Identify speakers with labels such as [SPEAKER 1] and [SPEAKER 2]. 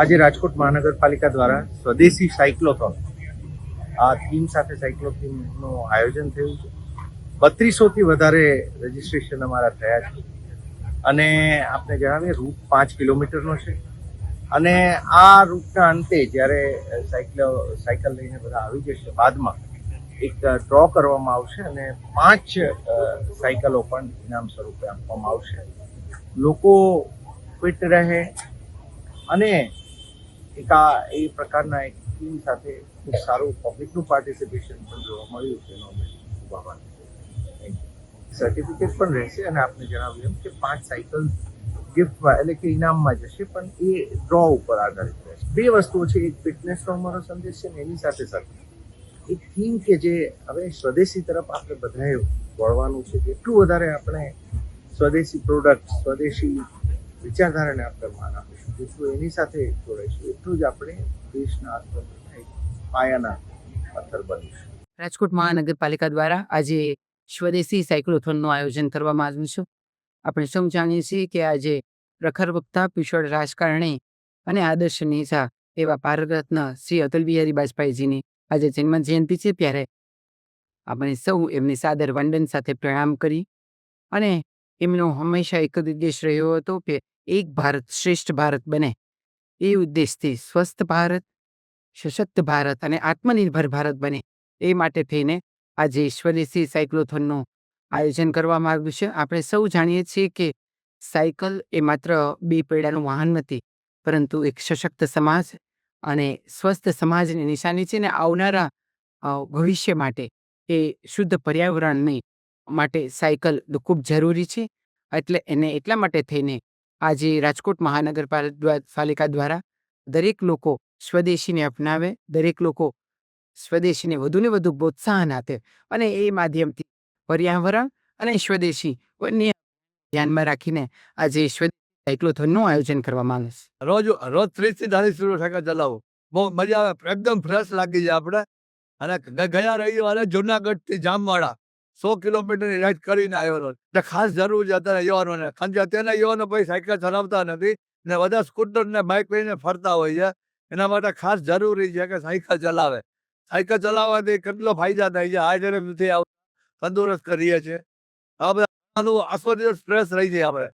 [SPEAKER 1] આજે રાજકોટ મહાનગરપાલિકા દ્વારા સ્વદેશી સાયક્લોથોન, આ થીમ સાથે સાયક્લોથોનનું આયોજન થયું છે. બત્રીસોથી વધારે રજીસ્ટ્રેશન અમારા થયા છે. અને આપને જણાવીએ, રૂટ પાંચ કિલોમીટરનો છે. અને આ રૂટના અંતે જ્યારે સાયકલ સાયકલ લઈને બધા આવી જશે, બાદમાં એક ડ્રો કરવામાં આવશે અને પાંચ સાયકલો પણ ઇનામ સ્વરૂપે આપવામાં આવશે. લોકો ફિટ રહે અને એક આ એ પ્રકારના એક ટીમ સાથે ખૂબ સારું પબ્લિકનું પાર્ટિસિપેશન પણ જોવા મળ્યું છે અમે સર્ટિફિકેટ પણ રહેશે અને આપને જણાવ્યું એમ કે પાંચ સાયકલ ગિફ્ટમાં એટલે કે ઇનામમાં જશે, પણ એ ડ્રો ઉપર આધારિત રહેશે. બે વસ્તુઓ છે, એક ફિટનેસનો અમારો સંદેશ છે ને એની સાથે સાથે એક થીમ કે જે હવે સ્વદેશી તરફ આપણે બધાએ વળવાનું છે જેટલું વધારે આપણે સ્વદેશી પ્રોડક્ટ સ્વદેશી વિચારધારાને આપણે માન આપીશું, જેટલું એની સાથે જોડાઈશું. એટલું જ આપણે દેશના પાયાના પથ્થર બનીશું.
[SPEAKER 2] રાજકોટ મહાનગરપાલિકા દ્વારા આજે સ્વદેશી સાયક્લોથોનનું આયોજન કરવામાં આવ્યું છે. આપણે સૌ જાણીએ છીએ કે આજે પ્રખર વક્તા પિશોળ રાજકારણી અને આદર્શ નેતા એવા ભારત રત્ન શ્રી અટલ બિહારી વાજપેયીજીની આજે જન્મ જયંતિ છે. ત્યારે આપણે સૌ એમની સાદર વંદન સાથે પ્રણામ કરી અને એમનો હંમેશા એક જ ઉદ્દેશ રહ્યો હતો કે એક ભારત શ્રેષ્ઠ ભારત બને. એ ઉદ્દેશથી સ્વસ્થ ભારત, સશક્ત ભારત અને આત્મનિર્ભર ભારત બને. એ માટે થઈને આજે ઈશ્વરીસિંહ સાયક્લોથોનનું આયોજન કરવામાં આવ્યું છે. આપણે સૌ જાણીએ છીએ કે સાયકલ એ માત્ર બે પૈડાનું વાહન નથી, પરંતુ એક સશક્ત સમાજ અને સ્વસ્થ સમાજની નિશાની છે ને આવનારા ભવિષ્ય માટે એ શુદ્ધ પર્યાવરણની માટે સાયકલ ખૂબ જરૂરી છે. એટલે એને એટલા માટે થઈને આજે રાજકોટ મહાનગરપાલિકા દ્વારા દરેક લોકો સ્વદેશીને અપનાવે, દરેક લોકો સ્વદેશીને વધુને વધુ પ્રોત્સાહન આપે અને એ માધ્યમથી પર્યાવરણ અને સ્વદેશી બંને ધ્યાનમાં રાખીને આજે સ્વદેશી સાયક્લોથોનનું આયોજન કરવામાં આવે છે.
[SPEAKER 3] રોજ રોજ ત્રીસથી ચાલીસ કિલોમીટર ચલાવો. બહુ મજા આવે, એકદમ ફ્રેશ લાગી જાય આપણે. અને ગયા રવિવારે જુનાગઢથી જામવાડા. સો કિલોમીટરની રાઈડ કરીને આવ્યો એટલે ખાસ જરૂર છે અત્યારે યુવાનોને. કારણ કે અત્યારના યુવાનો પછી સાયકલ ચલાવતા નથી ને બધા સ્કૂટર ને બાઇક લઈને ફરતા હોય છે. એના માટે ખાસ જરૂરી છે કે સાયકલ ચલાવે. સાયકલ ચલાવવાથી કેટલો ફાયદા થાય છે? હાર્ટ એટેક નથી આવતા તંદુરસ્ત કરીએ છીએ. આ બધા આખો દિવસ સ્ટ્રેસ રહી જાય આપણે.